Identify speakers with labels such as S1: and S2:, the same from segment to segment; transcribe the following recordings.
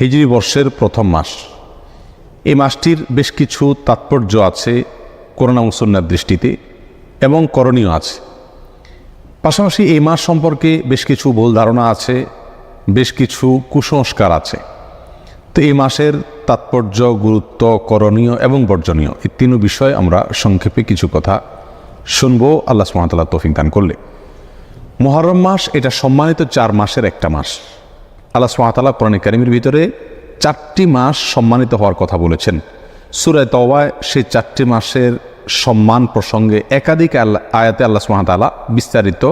S1: হিজরি বর্ষের প্রথম মাস। এই মাসটির বেশ কিছু তাৎপর্য আছে করোনা মুসন্নার দৃষ্টিতে এবং করণীয় আছে। পাশাপাশি এই মাস সম্পর্কে বেশ কিছু ভুল ধারণা আছে, বেশ কিছু কুসংস্কার আছে। তো এই মাসের তাৎপর্য, গুরুত্ব, করণীয় এবং বর্জনীয় এই তিন বিষয়ে আমরা সংক্ষেপে কিছু কথা শুনব। আল্লাহ সুমাতাল্লাহ তৌফিক দান করলে। মহরম মাস এটা সম্মানিত চার মাসের একটা মাস। আল্লাহ সুমাতাল্লাহ কোরআন কারিমের ভিতরে চারটি মাস সম্মানিত হওয়ার কথা বলেছেন। সুরায় তওয়ায় সেই চারটি মাসের সম্মান প্রসঙ্গে একাধিক আয়াতে আল্লাহ সুমাতাল্লাহ বিস্তারিত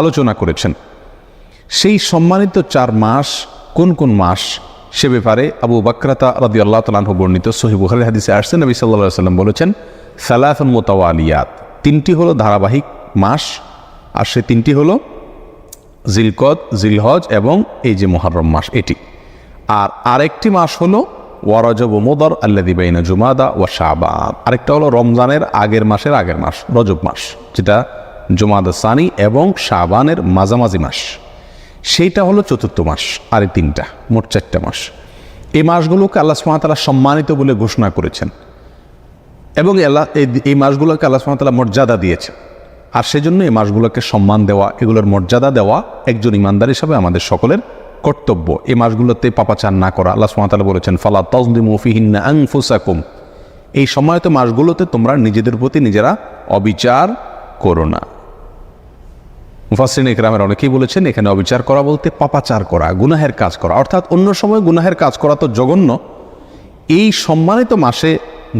S1: আলোচনা করেছেন। সেই সম্মানিত চার মাস কোন কোন মাস? সে ব্যাপারে আবু বাক্রাতা রাদি আল্লাহ তালাহ বর্ণিত সহি বুখারি হাদিসে আসছেন নবী সাল্লাহ সাল্লাম বলেছেন সালাফুন মোতাওয়ালিয়াত, তিনটি হলো ধারাবাহিক মাস, আর সে তিনটি হলো জিলকদ, জিলহজ এবং এই যে মহরম মাস, এটি। আর আরেকটি মাস হলো ওয়ারজব মোদর আল্লাদি বাইনা জুমাদা ওয়া শাবান। আরেকটা হলো রমজানের আগের মাসের আগের মাস, রজব মাস, যেটা জুমাদা সানি এবং শাবানের মাঝামাঝি মাস। সেইটা হলো চতুর্থ মাস, আর তিনটা, মোট চারটা মাস। এই মাসগুলোকে আল্লাহ সুমাতালা সম্মানিত বলে ঘোষণা করেছেন। এবং এই- এই মাসগুলোকে আল্লাহ সুমাতালা মর্যাদা দিয়েছেন। আর সেজন্য এই মাসগুলোকে সম্মান দেওয়া, এগুলোর মর্যাদা দেওয়া একজন ইমানদার হিসাবে আমাদের সকলের কর্তব্য। এই মাসগুলোতে পাপাচার না করা। আল্লাহ সুমাতালা বলেছেন, ফালা তজদিমু ফিহিন্না আনফুসাকুম। এই সময়ত মাসগুলোতে তোমরা নিজেদের প্রতি নিজেরা অবিচার করো না। মুফাসরিন ইকরামের অনেকেই বলেছেন, এখানে অবিচার করা বলতে পাপাচার করা, গুনাহের কাজ করা। অর্থাৎ অন্য সময় গুনাহের কাজ করা তো জঘন্য। এই সম্মানিত মাসে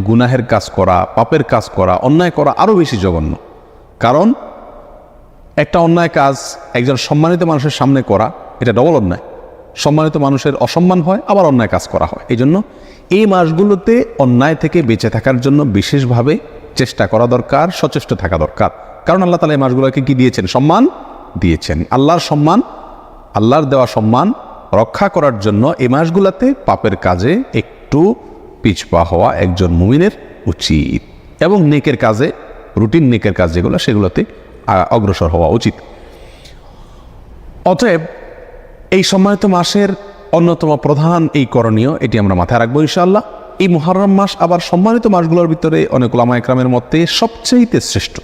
S1: গুনাহের কাজ করা, পাপের কাজ করা, অন্যায় করা আরও বেশি জঘন্য। কারণ একটা অন্যায় কাজ একজন সম্মানিত মানুষের সামনে করা, এটা ডবল অন্যায়। সম্মানিত মানুষের অসম্মান হয়, আবার অন্যায় কাজ করা হয়। এই জন্য এই মাসগুলোতে অন্যায় থেকে বেঁচে থাকার জন্য বিশেষভাবে চেষ্টা করা দরকার, সচেষ্ট থাকা দরকার। কারণ আল্লাহ তালা এই মাসগুলোকে কি দিয়েছেন? সম্মান দিয়েছেন। আল্লাহর সম্মান, আল্লাহর দেওয়া সম্মান রক্ষা করার জন্য এই মাসগুলোতে পাপের কাজে একটু পিছপা হওয়া একজন মুমিনের উচিত। এবং নেকের কাজে রুটিন নেকের কাজ যেগুলো, সেগুলোতে অগ্রসর হওয়া উচিত। অতএব, এই সম্মানিত মাসের অন্যতম প্রধান এই করণীয়, এটি আমরা মাথায় রাখব ইনশাআল্লাহ। এই মহরম মাস আবার সম্মানিত মাসগুলোর ভিতরে অনেক ওলামা একরামের মধ্যে সবচেয়েতে শ্রেষ্ঠ।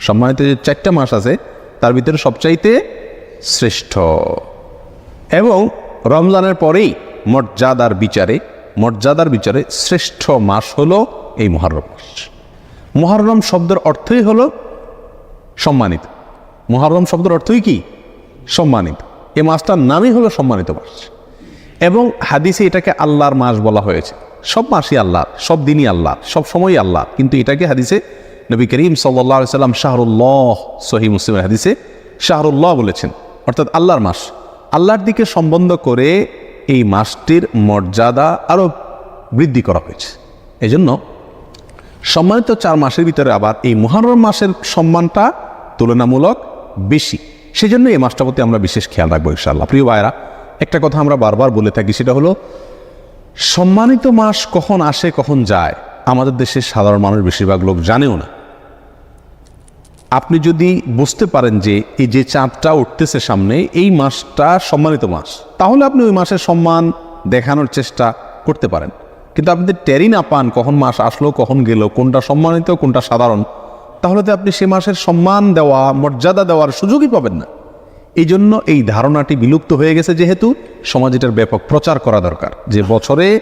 S1: সম্মানিত যে চারটা মাস আছে, তার ভিতরে সবচাইতে শ্রেষ্ঠ। এবং রমজানের পরেই মর্যাদার বিচারে মর্যাদার বিচারে শ্রেষ্ঠ মাস হলো এই মহরম মাস। মহরম শব্দের অর্থই হলো সম্মানিত। মহরম শব্দের অর্থই কি? সম্মানিত। এ মাসটার নামই হলো সম্মানিত মাস। এবং হাদিসে এটাকে আল্লাহর মাস বলা হয়েছে। সব মাসই আল্লাহর সব দিনই আল্লাহর সব সময়ই আল্লাহ। কিন্তু এটাকে হাদিসে নবী করিম সাল্লাহ সাল্লাম শাহরুল্লাহ সহি মুসলিমের হাদিসে শাহরুল্লাহ বলেছেন। অর্থাৎ আল্লাহর মাস। আল্লাহর দিকে সম্বন্ধ করে এই মাসটির মর্যাদা আরও বৃদ্ধি করা হয়েছে। এজন্য সম্মানিত চার মাসের ভিতরে আবার এই মহারম মাসের সম্মানটা তুলনামূলক বেশি। সেজন্য এই মাসটার প্রতি আমরা বিশেষ খেয়াল রাখব ইনশাআল্লাহ। প্রিয় ভাইরা একটা কথা আমরা বারবার বলে থাকি, সেটা হলো, সম্মানিত মাস কখন আসে, কখন যায়, আমাদের দেশের সাধারণ মানুষ বেশিরভাগ লোক জানেও না। আপনি যদি বুঝতে পারেন যে এই যে চাঁদটা উঠতেছে সামনে, এই মাসটা সম্মানিত মাস, তাহলে আপনি ওই মাসের সম্মান দেখানোর চেষ্টা করতে পারেন। কিন্তু আপনি টেরি না পান, কখন মাস আসলো, কখন গেল, কোনটা সম্মানিত, কোনটা সাধারণ, তাহলে তো আপনি সে মাসের সম্মান দেওয়া, মর্যাদা দেওয়ার সুযোগই পাবেন না। এই জন্য এই ধারণাটি বিলুপ্ত হয়ে গেছে যেহেতু সমাজ এটার ব্যাপক প্রচার করা দরকার। যে বছরে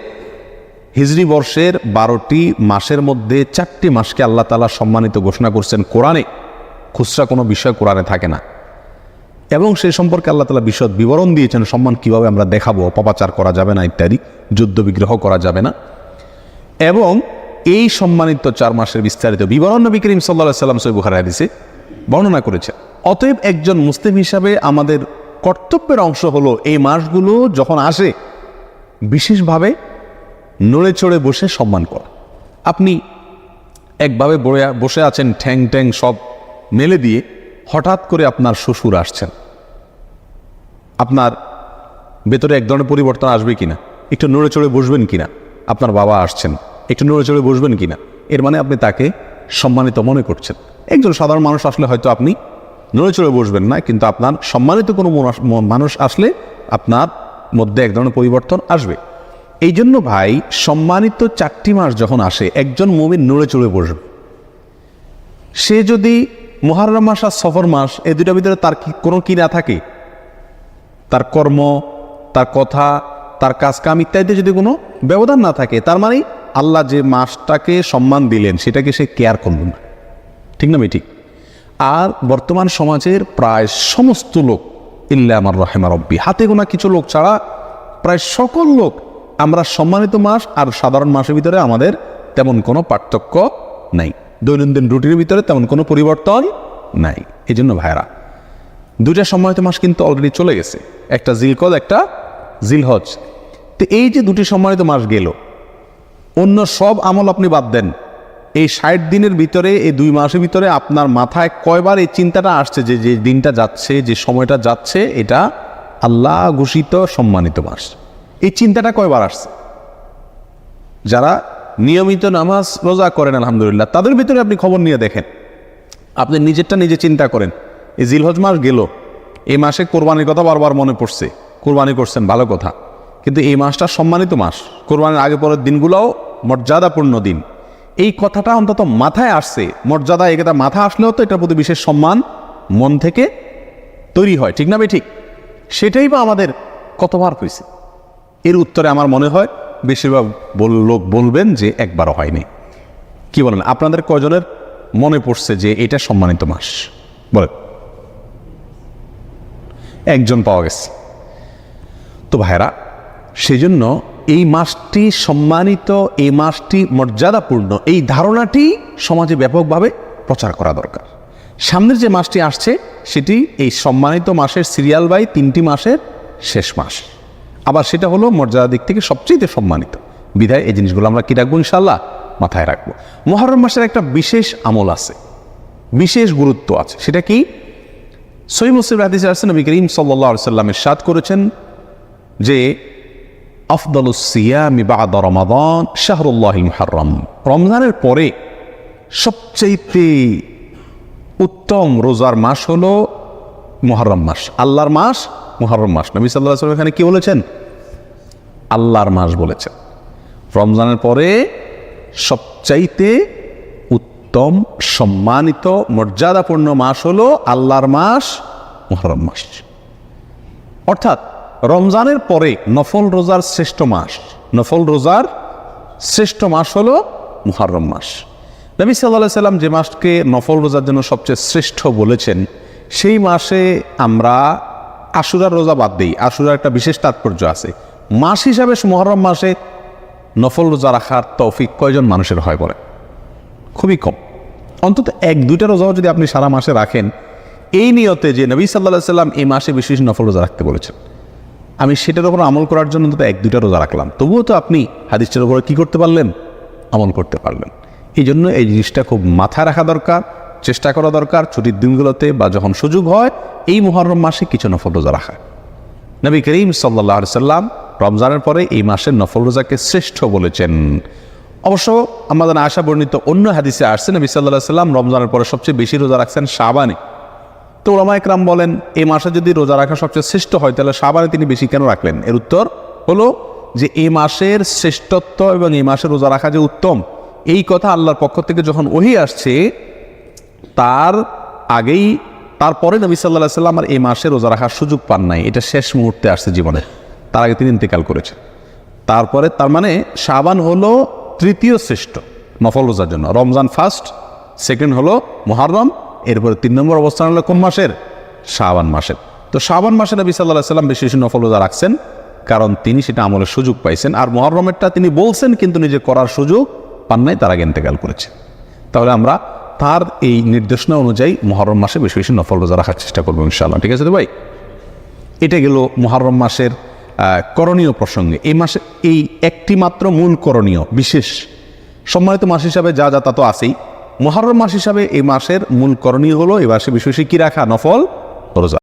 S1: হিজরি বর্ষের বারোটি মাসের মধ্যে চারটি মাসকে আল্লাহ তালা সম্মানিত ঘোষণা করছেন কোরআনে। খুচরা কোনো বিষয় কোরআনে থাকে না। এবং সে সম্পর্কে আল্লাহ তালা বিশদ বিবরণ দিয়েছেন, সম্মান কীভাবে আমরা দেখাবো, অপপ্রচার করা যাবে না ইত্যাদি, যুদ্ধ বিগ্রহ করা যাবে না। এবং এই সম্মানিত চার মাসের বিস্তারিত বিবরণ নবী করিম সাল্লাহ সাল্লাম সৈব হাদিসে বর্ণনা করেছে অতএব একজন মুসলিম হিসাবে আমাদের কর্তব্যের অংশ হলো এই মাসগুলো যখন আসে, বিশেষভাবে নড়ে চড়ে বসে সম্মান করা। আপনি একভাবে বসে আছেন, ঠ্যাং ট্যাং সব মেলে দিয়ে হঠাৎ করে আপনার শ্বশুর আসছেন। আপনার ভেতরে এক ধরনের পরিবর্তন আসবে কিনা? একটু নড়ে চড়ে বসবেন কিনা? আপনার বাবা আসছেন। একটু নড়ে চড়ে বসবেন কিনা? এর মানে আপনি তাকে সম্মানিত মনে করছেন। একজন সাধারণ মানুষ আসলে হয়তো আপনি নড়ে চড়ে বসবেন না, কিন্তু আপনার সম্মানিত কোনো মানুষ আসলে আপনার মধ্যে এক ধরনের পরিবর্তন আসবে। এই জন্য ভাই, সম্মানিত চারটি মাস যখন আসে, একজন মুমিন নড়ে চড়ে বসবে। সে যদি মহারম মাস আর সফর মাস এই দুটার ভিতরে তার কোনো কি না থাকে? তার কর্ম, তার কথা তার কাজ কাম ইত্যাদিতে যদি কোনো ব্যবধান না থাকে, তার মানে আল্লাহ যে মাসটাকে সম্মান দিলেন, সেটাকে সে কেয়ার করল না। ঠিক না ঠিক আর বর্তমান সমাজের প্রায় সমস্ত লোক, ইল্লা আমার রহেমা রব্বি হাতে গোনা কিছু লোক ছাড়া প্রায় সকল লোক, আমরা সম্মানিত মাস আর সাধারণ মাসের ভিতরে আমাদের তেমন কোনো পার্থক্য নাই। দৈনন্দিন রুটিনের ভিতরে তেমন কোনো পরিবর্তন নাই। এই জন্য ভাইরা দুইটা সম্মানিত মাস কিন্তু অলরেডি চলে গেছে। একটা জিলকদ, একটা জিলহজ। তো এই যে দুটি সম্মানিত মাস গেল, অন্য সব আমল আপনি বাদ দেন। এই ষাট দিনের ভিতরে, এই দুই মাসের ভিতরে আপনার মাথায় কয়বার এই চিন্তাটা আসছে যে যে দিনটা যাচ্ছে, যে সময়টা যাচ্ছে, এটা আল্লাহ ঘোষিত সম্মানিত মাস। এই চিন্তাটা কয়বার আসছে? যারা নিয়মিত নামাজ রোজা করেন, আলহামদুলিল্লাহ, তাদের ভিতরে আপনি খবর নিয়ে দেখেন। আপনি নিজেরটা নিজে চিন্তা করেন, এই জিলহজ মাস গেল, এই মাসে কোরবানির কথা বারবার মনে পড়ছে। কোরবানি করছেন, ভালো কথা। কিন্তু এই মাসটা সম্মানিত মাস। কোরবানির আগে পরের দিনগুলোও মর্যাদাপূর্ণ দিন। এই কথাটা অন্তত মাথায় আসছে। মর্যাদা এই কথা মাথা আসলেও তো এটার প্রতি বিশেষ সম্মান মন থেকে তৈরি হয়। ঠিক না ভাই? ঠিক। সেটাই বা আমাদের কতবার হয়েছে? এর উত্তরে আমার মনে হয় বেশিরভাগ লোক বলবেন যে একবারও হয়নি। কি বলেন? আপনাদের কয়জনের মনে পড়ছে যে এটা সম্মানিত মাস? বলেন। একজন পাওয়া গেছে। তো ভাইরা সেই জন্য এই মাসটি সম্মানিত, এই মাসটি মর্যাদাপূর্ণ, এই ধারণাটি সমাজে ব্যাপকভাবে প্রচার করা দরকার। সামনের যে মাসটি আসছে, সেটি এই সম্মানিত মাসের সিরিয়াল বাই তিনটি মাসের শেষ মাস। আবার সেটা হলো মর্যাদার দিক থেকে সবচেয়ে সম্মানিত। বিধায় এই জিনিসগুলো আমরা কি রাখব ইনশাল্লাহ মাথায় রাখব। মহরম মাসের একটা বিশেষ আমল আছে, বিশেষ গুরুত্ব আছে। সেটা কি? সই মুসলিম হাদিসে আসছে নবী করিম সাল্লাহ সাল্লামের সাদ করেছেন যে আফদল সিয়ামি রমাদান শাহরুল্লাহ মুহাররম। রমজানের পরে সবচাইতে উত্তম রোজার মাস হলো মুহররম মাস। আল্লাহর মাস, মুহররম মাস। নবী সাল্লাহ সাল্লাম এখানে কি বলেছেন? আল্লাহর মাস বলেছেন। রমজানের পরে সবচাইতে উত্তম, সম্মানিত, মর্যাদাপূর্ণ মাস হলো আল্লাহর মাস, মুহররম মাস। অর্থাৎ রমজানের পরে নফল রোজার শ্রেষ্ঠ মাস। নফল রোজার শ্রেষ্ঠ মাস হলো মুহররম মাস। নবী সাল্লাহ সাল্লাম যে মাসকে নফল রোজার জন্য সবচেয়ে শ্রেষ্ঠ বলেছেন, সেই মাসে আমরা আশুরার রোজা বাদ দিই। আশুরার একটা বিশেষ তাৎপর্য আছে। মাস হিসাবে মহরম মাসে নফল রোজা রাখার তৌফিক কয়জন মানুষের হয় বলে খুবই কম। অন্তত এক, দুইটা রোজাও যদি আপনি সারা মাসে রাখেন, এই নিয়তে যে নবী সাল্লাহ সাল্লাম এই মাসে বিশেষ নফল রোজা রাখতে বলেছেন। আমি সেটার উপর আমল করার জন্য অন্তত এক দুটা রোজা রাখলাম। তবুও তো আপনি হাদিসটার উপরে কী করতে পারলেন? আমল করতে পারলেন। এই জন্য এই জিনিসটা খুব মাথায় রাখা দরকার, চেষ্টা করা দরকার, ছুটির দিনগুলোতে বা যখন সুযোগ হয়, এই মহরম মাসে কিছু নফল রোজা রাখা। নবী করিম সাল্লাহ সাল্লাম রমজানের পরে এই মাসের নফল রোজাকে শ্রেষ্ঠ বলেছেন। অবশ্য আমাদের আশা বর্ণিত অন্য হাদিসে আসছে, নবী সাল্লাহ সাল্লাম রমজানের পরে সবচেয়ে বেশি রোজা রাখছেন শাবানে। তো ওলামা একরাম বলেন এই মাসে যদি রোজা রাখা সবচেয়ে শ্রেষ্ঠ হয়, তাহলে শাবানে তিনি বেশি কেন রাখলেন? এর উত্তর হলো যে এই মাসের শ্রেষ্ঠত্ব এবং এই মাসে রোজা রাখা যে উত্তম, এই কথা আল্লাহর পক্ষ থেকে যখন ওহি আসছে, তার আগেই, তারপরে নবী সাল্লাহ সাল্লাম আর এই মাসে রোজা রাখার সুযোগ পান নাই। এটা শেষ মুহূর্তে আসছে জীবনে। তার আগে তিনি ইন্তেকাল করেছেন। তারপরে, তার মানে সাবান হলো তৃতীয় শ্রেষ্ঠ নফল রোজার জন্য। রমজান ফার্স্ট সেকেন্ড হলো মহারম এরপরে তিন নম্বর অবস্থান হলো কোন মাসের? শাবান মাসের। তো শাবান মাসে নবী সাল্লাহ সাল্লাম বেশি বেশি নফল রোজা রাখছেন, কারণ তিনি সেটা আমলের সুযোগ পাইছেন। আর মহরমেরটা তিনি বলছেন, কিন্তু নিজে করার সুযোগ পান নাই, তার আগে ইন্তেকাল করেছেন তাহলে আমরা তার এই নির্দেশনা অনুযায়ী মহরম মাসে বেশি বেশি নফল রোজা রাখার চেষ্টা করব ইনশাআল্লাহ। ঠিক আছে ভাই? এটা গেল মহরম মাসের করণীয় প্রসঙ্গে। এই মাসে, এই একটি মাত্র মূল করণীয়, বিশেষ, সম্মানিত মাস হিসাবে যা যা তা তো আছেই। মহরম মাস হিসাবে এই মাসের মূল করণীয় হলো, এই মাসে বিশেষ কি রাখা, নফল, রোজা।